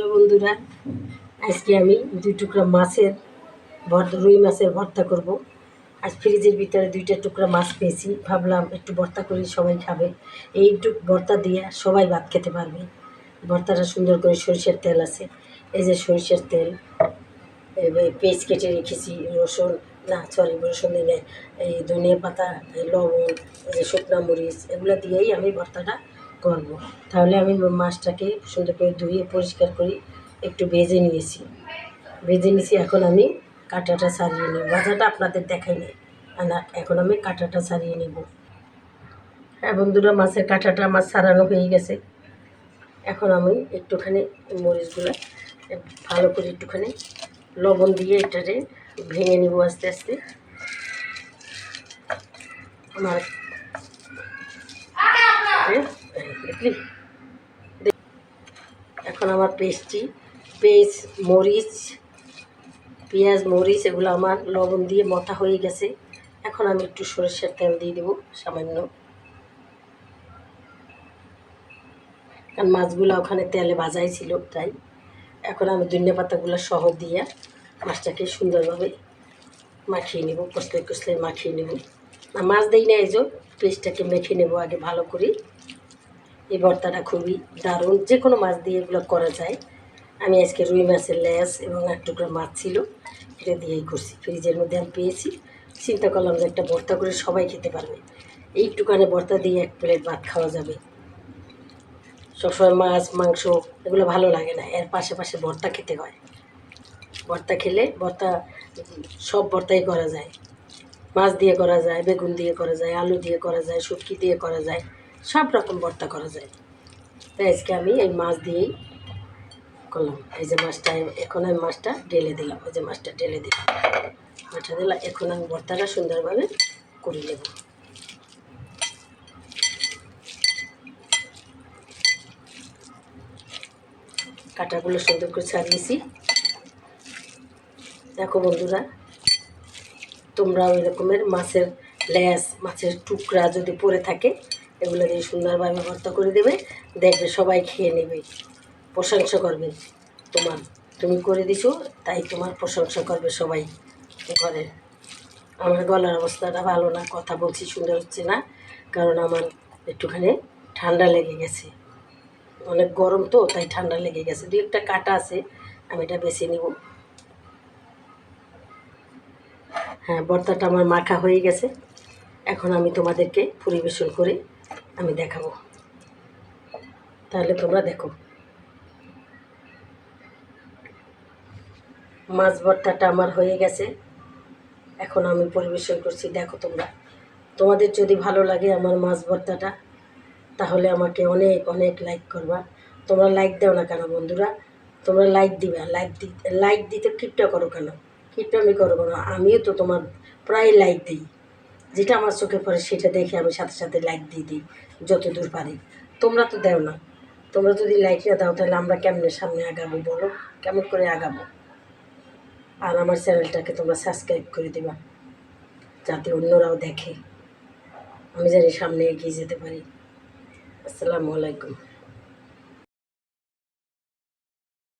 Hello বন্ধুরা, আজকে আমি দুই টুকরা মাছের ভর্তা, রুই মাছের ভর্তা করব। আজ ফ্রিজের ভিতরে দুইটা টুকরা মাছ পেয়েছি। ভাবলাম একটু ভর্তা করি, সবাই খাবে। এইটুক ভর্তা দিয়ে সবাই ভাত খেতে পারবে। ভর্তাটা সুন্দর করে সরিষার তেল আছে। এই যে সরিষার তেল পেঁয়াজ কেটে রেখেছি, রসুন, না সরি রসুন দিনে এই ধনিয়া পাতা, লবণ, এই যে শুকনা মরিচ, এগুলো দিয়েই আমি ভর্তাটা করব। তাহলে আমি মাছটাকে সুন্দর করে ধুয়ে পরিষ্কার করি একটু ভেজে নিয়েছি। ভেজে নিয়েছি, এখন আমি কাঁটাটা ছাড়িয়ে নেব। ভাজাটা আপনাদের দেখাই নেই। না, এখন আমি কাঁটাটা ছাড়িয়ে নেব। হ্যাঁ বন্ধুরা, মাছের কাঁটাটা আমার ছাড়ানো হয়ে গেছে। এখন আমি একটুখানি মরিচগুলো ভালো করে একটুখানি লবণ দিয়ে এটারে ভেঙে নিব আস্তে আস্তে। আমার দেখলি? এখন আমার পেস্টটি পেস্ট, মরিচ, পেঁয়াজ, মরিচ, এগুলো আমার লবণ দিয়ে মথা হয়ে গেছে। এখন আমি একটু সরিষার তেল দিয়ে দেবো, সামান্য। কারণ মাছগুলো ওখানে তেলে ভাজাই ছিল তাই। এখন আমি ধনিয়া পাতাগুলো সহ দিয়ে মাছটাকে সুন্দরভাবে মাখিয়ে নেব, কষলে কষলে মাখিয়ে নেব। মাছ দিই না এই যে, পেস্টটাকে মেখে নেব আগে ভালো করে। এই ভর্তাটা খুবই দারুণ। যে কোনো মাছ দিয়ে এগুলো করা যায়। আমি আজকে রুই মাছের লেস এবং এক টুকরা মাছ ছিল, এটা দিয়েই করছি। ফ্রিজের মধ্যে আমি পেয়েছি। চিন্তা করলাম যে একটা ভর্তা করে সবাই খেতে পারবে। এইটুকানে ভর্তা দিয়ে এক প্লেট ভাত খাওয়া যাবে। সবসময় মাছ, মাংস এগুলো ভালো লাগে না। এর পাশে পাশে ভর্তা খেতে হয়। ভর্তা খেলে ভর্তা, সব ভর্তাই করা যায়। মাছ দিয়ে করা যায়, বেগুন দিয়ে করা যায়, আলু দিয়ে করা যায়, শুটকি দিয়ে করা যায়। সব রকম ভর্তা করা যায়। তাই আজকে আমি এই মাছ দিয়েই করলাম। এই যে মাছটা, এখন আমি মাছটা ঢেলে দিলাম। এই যে মাছটা ঢেলে দিলাম। মাছটা দিলাম এখন আমি ভর্তাটা সুন্দরভাবে করে নেব। কাটাগুলো সুন্দর করে ছাড়িয়েছি দেখো বন্ধুরা তোমরা ওই রকমের মাছের ল্যাস, মাছের টুকরা যদি পরে থাকে এগুলো দিয়ে সুন্দরভাবে ভর্তা করে দেবে। দেখবে সবাই খেয়ে নেবে। প্রশংসা করবে তোমার। তুমি করে দিছো, তাই তোমার প্রশংসা করবে সবাই ঘরে। আমার গলার অবস্থাটা ভালো না, কথা বলছি সুন্দর হচ্ছে না, কারণ আমার একটুখানি ঠান্ডা লেগে গেছে। অনেক গরম তো, তাই ঠান্ডা লেগে গেছে। দু একটা কাটা আছে, আমি এটা বেছে নিব। হ্যাঁ ভর্তাটা আমার মাখা হয়ে গেছে। এখন আমি তোমাদেরকে পরিবেশন করে আমি দেখাবো। তাহলে তোমরা দেখো। মাছ ভর্তাটা আমার হয়ে গেছে। এখন আমি পরিবেশন করছি, দেখো তোমরা। তোমাদের যদি ভালো লাগে আমার মাছ ভর্তাটা, তাহলে আমাকে অনেক অনেক লাইক করবা। তোমরা লাইক দাও না কেন বন্ধুরা? তোমরা লাইক দিবা। লাইক দি লাইক দিতে কিপটা করো কেন? কিপটা আমি করো কেন আমিও তো তোমার প্রায় লাইক দিই। যেটা আমার চোখে পড়ে সেটা দেখে আমি সাথে সাথে লাইক দিয়ে দিই, যত দূর পারি। তোমরা তো দেও না। তোমরা যদি লাইক না দাও, তাহলে আমরা কেমনে সামনে আগাবো বলো? কেমন করে আগাবো? আর আমার চ্যানেলটাকে তোমরা সাবস্ক্রাইব করে দেবা, যাতে অন্যরাও দেখে। আমি জানি সামনে এগিয়ে যেতে পারি। আসসালামু আলাইকুম।